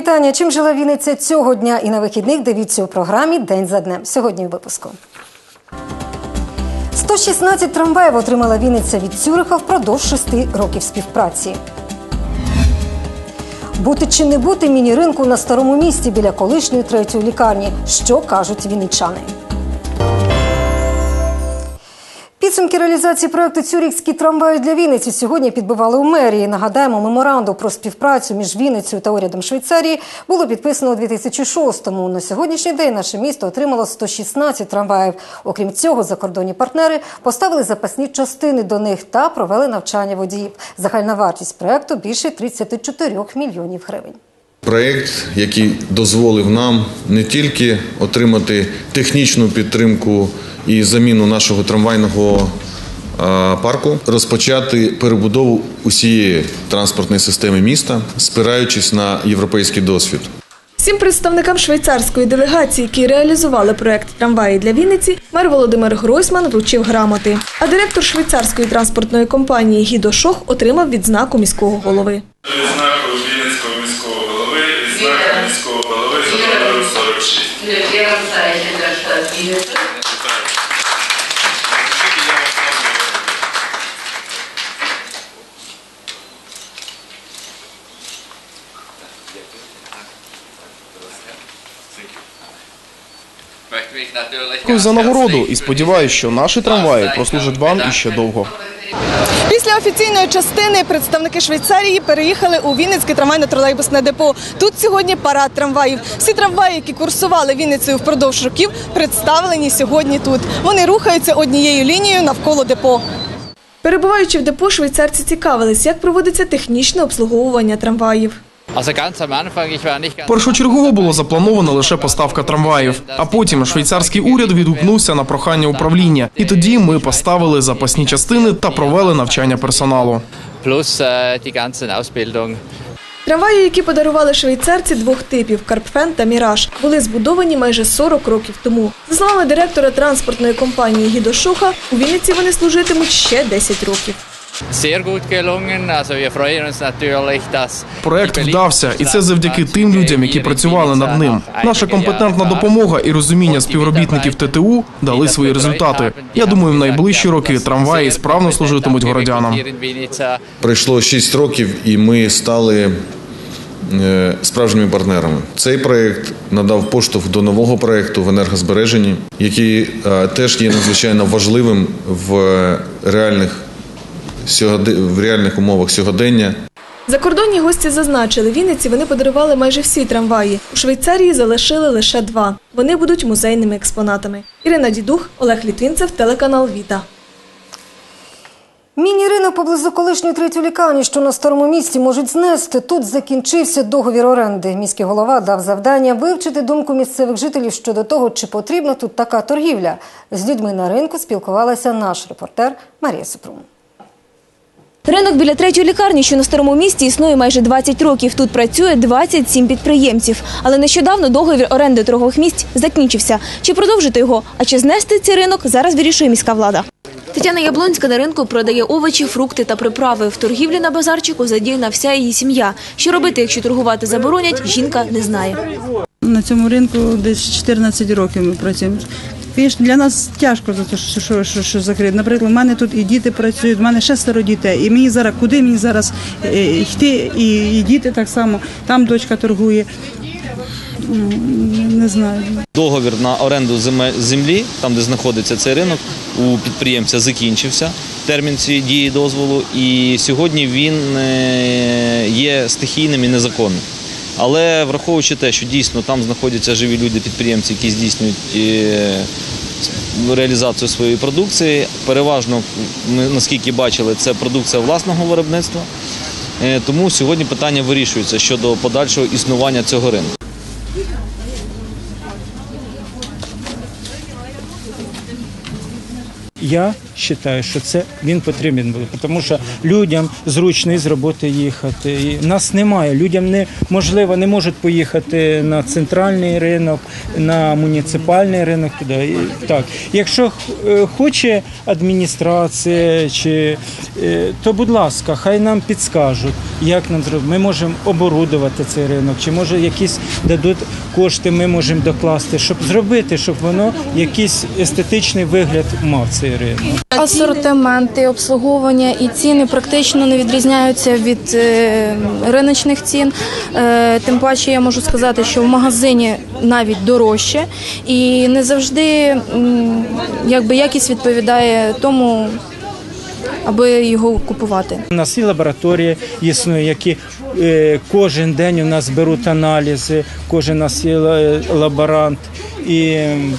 вітання. Чим жила Вінниця цього дня і на вихідних дивіться у програмі День за днем. Сьогодні в випуску. 116 трамваїв отримала Вінниця від Цюриха впродовж шести років співпраці. Бути чи не бути міні-ринку на старому місті біля колишньої третьої лікарні. Що кажуть вінничани? Підсумки реалізації проекту Цюрікські трамваї для Вінниці сьогодні підбивали у мерії. Нагадаємо, меморандум про співпрацю між Вінницею та урядом Швейцарії було підписано у 2006-му. На сьогоднішній день наше місто отримало 116 трамваїв. Окрім цього, закордонні партнери поставили запасні частини до них та провели навчання водіїв. Загальна вартість проекту більше 34 мільйонів гривень. Проєкт, який дозволив нам не тільки отримати технічну підтримку і заміну нашого трамвайного парку, розпочати перебудову усієї транспортної системи міста, спираючись на європейський досвід. Всім представникам швейцарської делегації, які реалізували проект трамваї для Вінниці, мер Володимир Гройсман вручив грамоти. А директор швейцарської транспортної компанії Гідо Шох отримав відзнаку міського голови. Відзнаку Вінницького міського голови, відзнаку міського голови за номером 46. Дякую за нагороду і сподіваюся, що наші трамваї прослужать вам іще довго. Після офіційної частини представники Швейцарії переїхали у Вінницьке трамвайно-тролейбусне депо. Тут сьогодні парад трамваїв. Всі трамваї, які курсували Вінницею впродовж років, представлені сьогодні тут. Вони рухаються однією лінією навколо депо. Перебуваючи в депо, швейцарці цікавились, як проводиться технічне обслуговування трамваїв. Першочергово було заплановано лише поставка трамваїв, а потім швейцарський уряд відгукнувся на прохання управління, і тоді ми поставили запасні частини та провели навчання персоналу. plus äh, Ausbildung. Трамваї, які подарували швейцарці двох типів Карпфен та Міраж, були збудовані майже 40 років тому. За словами директора транспортної компанії Гідо Шуха, у Вінниці вони служитимуть ще 10 років. Sehr gut gelungen. Also wir freuen uns natürlich, dass Проект вдався, і це завдяки тим людям, які працювали над ним. Наша компетентна допомога і розуміння співробітників ТТУ дали свої результати. Я думаю, в найближчі роки трамваї справно служитимуть городянам. Пройшло 6 років, і ми стали е, справжніми партнерами. Цей проєкт надав поштовх до нового проєкту в енергозбереженні, який е, теж є надзвичайно важливим в реальних сьогоди- в реальних умовах сьогодення. Закордонні гості зазначили, Вінниці вони подарували майже всі трамваї. У Швейцарії залишили лише два. Вони будуть музейними експонатами. Ірина Дідух, Олег Літвінцев, телеканал Віта. Міні-ринок поблизу колишньої третьої лікарні, що на старому місці можуть знести. Тут закінчився договір оренди. Міський голова дав завдання вивчити думку місцевих жителів щодо того, чи потрібна тут така торгівля. З людьми на ринку спілкувалася наш репортер Марія Супрун. Ринок біля третьої лікарні, що на старому місті, існує майже 20 років. Тут працює 27 підприємців. Але нещодавно договір оренди торгових місць закінчився. Чи продовжити його, а чи знести цей ринок, зараз вирішує міська влада. Тетяна Яблонська на ринку продає овочі, фрукти та приправи. В торгівлі на базарчику задіяна вся її сім'я. Що робити, якщо торгувати заборонять, жінка не знає. На цьому ринку десь 14 років ми працюємо. Для нас тяжко за те, що, що, що, що закрити. Наприклад, у мене тут і діти працюють, у мене шестеро дітей. І мені зараз куди мені зараз е, йти, і, і діти так само. Там дочка торгує. Не знаю. Договір на оренду землі, там де знаходиться цей ринок, у підприємця закінчився термін цієї дії дозволу, і сьогодні він е, є стихійним і незаконним. Але враховуючи те, що дійсно там знаходяться живі люди, підприємці, які здійснюють е, реалізацію своєї продукції, переважно, наскільки бачили, це продукція власного виробництва. Е, Тому сьогодні питання вирішується щодо подальшого існування цього ринку. Я вважаю, що це він потрібен був, тому що людям зручно із роботи їхати. І нас немає. Людям не можливо не можуть поїхати на центральний ринок, на муніципальний ринок. Туди І так, якщо е, хоче адміністрація, чи е, то будь ласка, хай нам підскажуть, як нам зробити. Ми можемо оборудувати цей ринок, чи може якісь дадуть кошти, ми можемо докласти, щоб зробити, щоб воно якийсь естетичний вигляд мав цей ринок. Асортименти, обслуговування і ціни практично не відрізняються від е, риночних цін. Е, тим паче я можу сказати, що в магазині навіть дорожче, і не завжди м, якби якість відповідає тому, аби його купувати. У нас і лабораторія існує, які е, кожен день у нас беруть аналізи, кожен у нас є ла- лаборант. І м,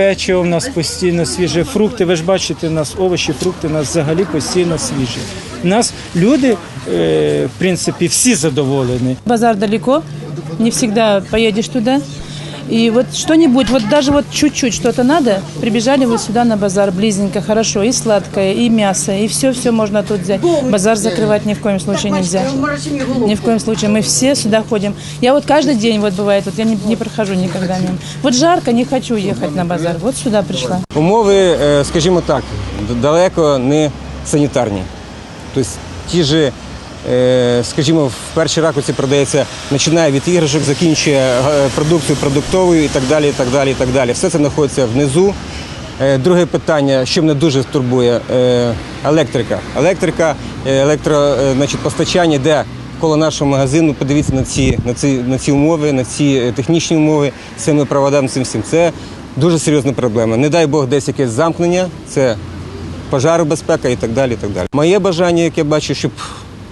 печиво у нас постійно свіже, фрукти. Ви ж бачите, у нас овочі, фрукти у нас взагалі постійно свіжі. У нас люди, е, в принципі, всі задоволені. Базар далеко, не завжди поїдеш туда. И вот что-нибудь, вот даже вот чуть-чуть что-то надо, прибежали вы сюда на базар, близненько, хорошо, и сладкое, и мясо, и все-все можно тут взять. Базар закрывать ни в коем случае нельзя. Ни в коем случае. Мы все сюда ходим. Я вот каждый день вот бывает, вот я не, не прохожу никогда мимо. Вот жарко, не хочу ехать на базар. Вот сюда пришла. Умови, е, скажімо так, д- далеко не санітарні. Тобто ті ж, е, скажімо, в першій ракурсі продається, починає від іграшок, закінчує е, продукцією продуктовою і так далі. і так далі, і так далі. Все це знаходиться внизу. Е, Друге питання, що мене дуже турбує, е, електрика. Електрика, е, електро, е, значить, постачання, де коло нашого магазину, подивіться на ці, на ці, на ці умови, на ці е, технічні умови, з цими проводами, цим всім. Це дуже серйозна проблема. Не дай Бог десь якесь замкнення, це пожаробезпека і так далі. І так далі. Моє бажання, яке бачу, щоб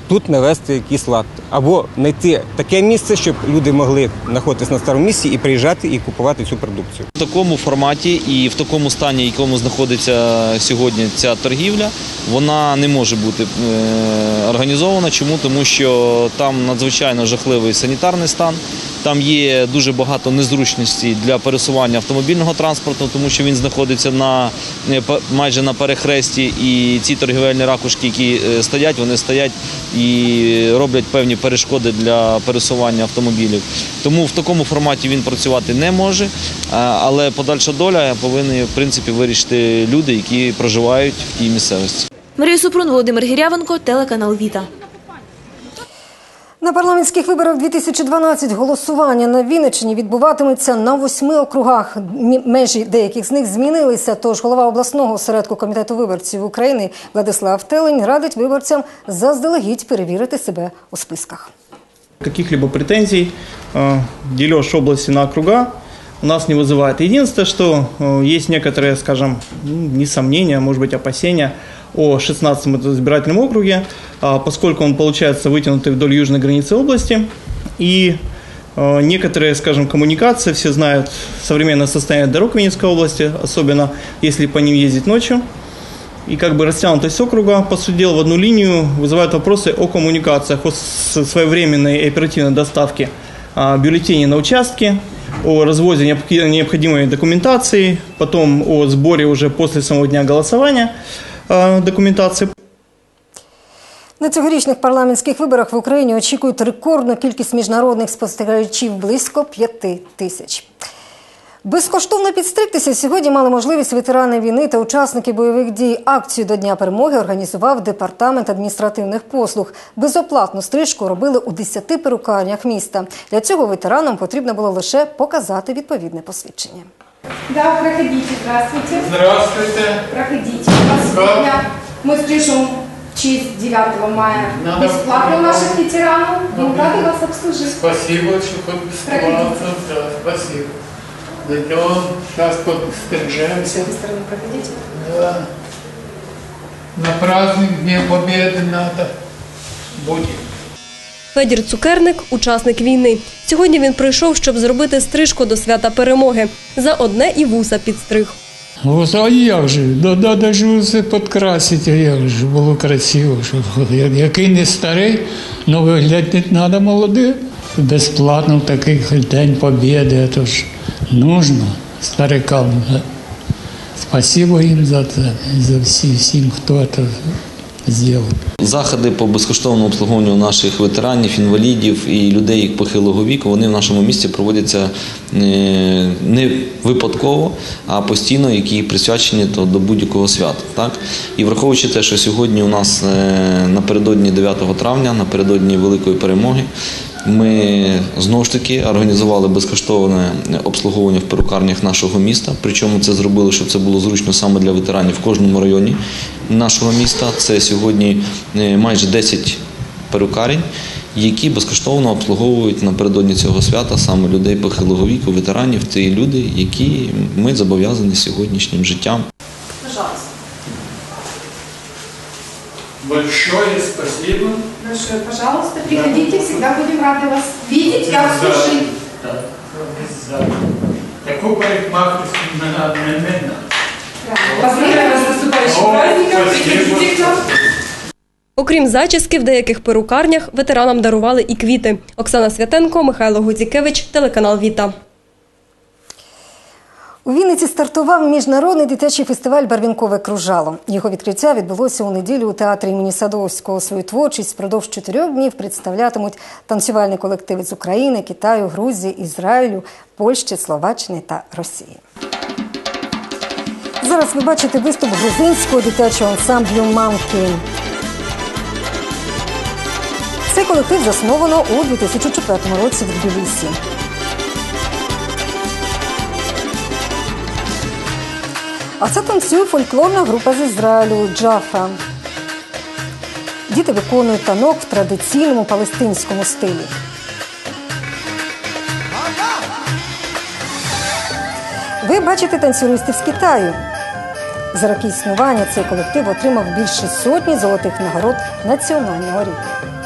тут навести якийсь лад. Або знайти таке місце, щоб люди могли знаходитись на старому місці і приїжджати і купувати цю продукцію. В такому форматі і в такому стані, в якому знаходиться сьогодні ця торгівля, вона не може бути е, організована. Чому? Тому що там надзвичайно жахливий санітарний стан. Там є дуже багато незручностей для пересування автомобільного транспорту, тому що він знаходиться на е, майже на перехресті, і ці торгівельні ракушки, які е, стоять, вони стоять і роблять певні перешкоди для пересування автомобілів. Тому в такому форматі він працювати не може, е, але подальша доля повинні в принципі вирішити люди, які проживають в тій місцевості. Марія Супрун, Володимир Гірявенко, телеканал Віта. На парламентських виборах 2012 голосування на Вінниччині відбуватиметься на восьми округах. Мі- Межі деяких з них змінилися. Тож голова обласного осередку комітету виборців України Владислав Телень радить виборцям заздалегідь перевірити себе у списках. Каких-либо претензий э, дележ области на округа у нас не вызывает. Единственное, что э, есть некоторые, скажем, ну, не сомнения, а может быть опасения о 16-м избирательном округе, а, поскольку он получается вытянутый вдоль южной границы области. И э, некоторые, скажем, коммуникации, все знают современное состояние дорог Винницкой области, особенно если по ним ездить ночью. И как бы растянутость округа, по сути дела, в одну линию вызывает вопросы о коммуникациях, о своевременной и оперативной доставке а, бюллетеней на участке, о развозе необх- необходимой документации, потом о сборе уже после самого дня голосования а, документации. На цьогорічних парламентських виборах в Україні очікують рекордну кількість міжнародних спостерігачів близько п'яти тисяч. Безкоштовно підстригтися сьогодні мали можливість ветерани війни та учасники бойових дій. Акцію до Дня перемоги організував департамент адміністративних послуг. Безоплатну стрижку робили у 10 перукарнях міста. Для цього ветеранам потрібно було лише показати відповідне посвідчення. Да, проходите, здравствуйте. Здравствуйте. Проходите. Как? мы стрижем в честь 9 мая Надо бесплатно было. наших ветеранов. Будем рады вас обслужить. Спасибо, что хоть бесплатно. Да, спасибо. Идем, сейчас подстрижемся. стороны проходите. Да. На праздник Дня Победы надо. Будет. Федір Цукерник учасник війни. Сьогодні він прийшов, щоб зробити стрижку до свята перемоги. За одне і вуса підстриг. Ось, а як же? Да, да, даже все підкрасити, а як же було красиво. Який не старий, але виглядати треба молодим. Безплатно в такий День Побєди, то ж нужно старикам Спасибо им за это, за всем, кто это сделал. Заходи по безкоштовному обслуговуванню наших ветеранів, інвалідів і людей похилого віку вони в нашому місті проводяться е, не випадково, а постійно, які присвячені до будь-якого свята. І враховуючи те, що сьогодні у нас е, напередодні 9 травня, напередодні великої перемоги. Ми знову ж таки організували безкоштовне обслуговування в перукарнях нашого міста. Причому це зробили, щоб це було зручно саме для ветеранів в кожному районі нашого міста. Це сьогодні е, майже 10 перукарень, які безкоштовно обслуговують напередодні цього свята саме людей похилого віку, ветеранів. Це і люди, які ми зобов'язані сьогоднішнім життям. Пожалуйста. Большое спасибо. Большое, пожалуйста, приходите, всегда будем рады вас видеть и обслужить. Так, обязательно. Таку парикмахерскую не надо, не надо. Поздравляю вас с наступающим праздником. Приходите к нам. Окрім зачіски, в деяких перукарнях ветеранам дарували і квіти. Оксана Святенко, Михайло Гудзікевич, телеканал Віта. У Вінниці стартував міжнародний дитячий фестиваль Барвінкове кружало. Його відкриття відбулося у неділю у театрі імені Садовського. Свою творчість впродовж чотирьох днів представлятимуть танцювальні колективи з України, Китаю, Грузії, Ізраїлю, Польщі, Словаччини та Росії. Зараз ви бачите виступ грузинського дитячого ансамблю Мамки. Цей колектив засновано у 2004 році в Тбілісі. А це танцює фольклорна група з Ізраїлю Джафа. Діти виконують танок в традиційному палестинському стилі. Ви бачите танцюристів з Китаю. За роки існування цей колектив отримав більше сотні золотих нагород національного рівня.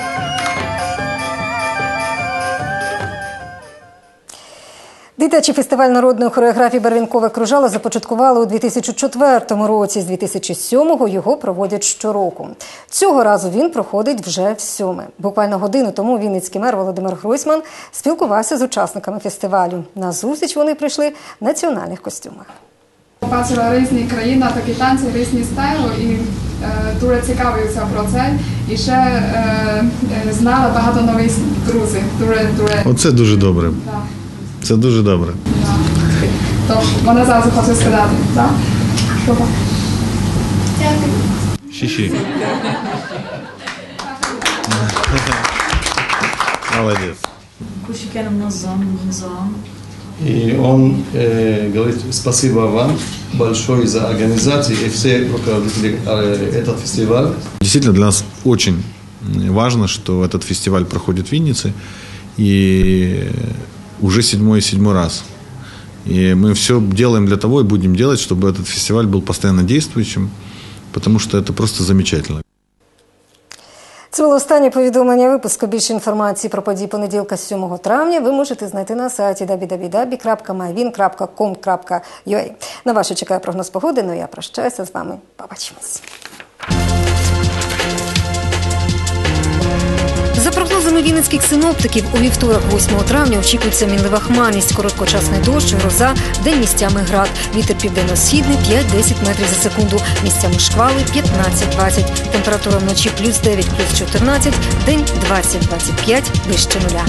Дитячий фестиваль народної хореографії Барвінкове кружало започаткували у 2004 році. З 2007-го його проводять щороку. Цього разу він проходить вже в сьоме. Буквально годину тому Вінницький мер Володимир Гройсман спілкувався з учасниками фестивалю. На зустріч вони прийшли в національних костюмах. Бачила різні країни, такі танці, різні стайли і е, дуже цікавився про це. І ще е, е, знала багато нових друзів. Дуже, дуже. Оце дуже добре. Да. Це дуже добре. То мене зараз хочу сказати. Да? Супер. Дякую. Назам, назам. И он э, говорит спасибо вам большое за организацию и все руководители э, этот фестиваль. Действительно, для нас очень важно, что этот фестиваль проходит в Виннице. И уже седьмой седьмой раз. И мы все делаем для того и будем делать, чтобы этот фестиваль был постоянно действующим, потому что это просто замечательно. Це було останнє повідомлення випуску. Більше інформації про події понеділка 7 травня ви можете знайти на сайті www.myvin.com.ua. На вас ще чекає прогноз погоди, ну я прощаюся з вами. Побачимось. Прогнозами вінницьких синоптиків, у вівторок, 8 травня, очікується мінлива хмарність, короткочасний дощ, гроза, день місцями град. Вітер південно-східний 5-10 метрів за секунду, місцями шквали 15-20. Температура вночі плюс 9, плюс 14, день 20-25, вище нуля.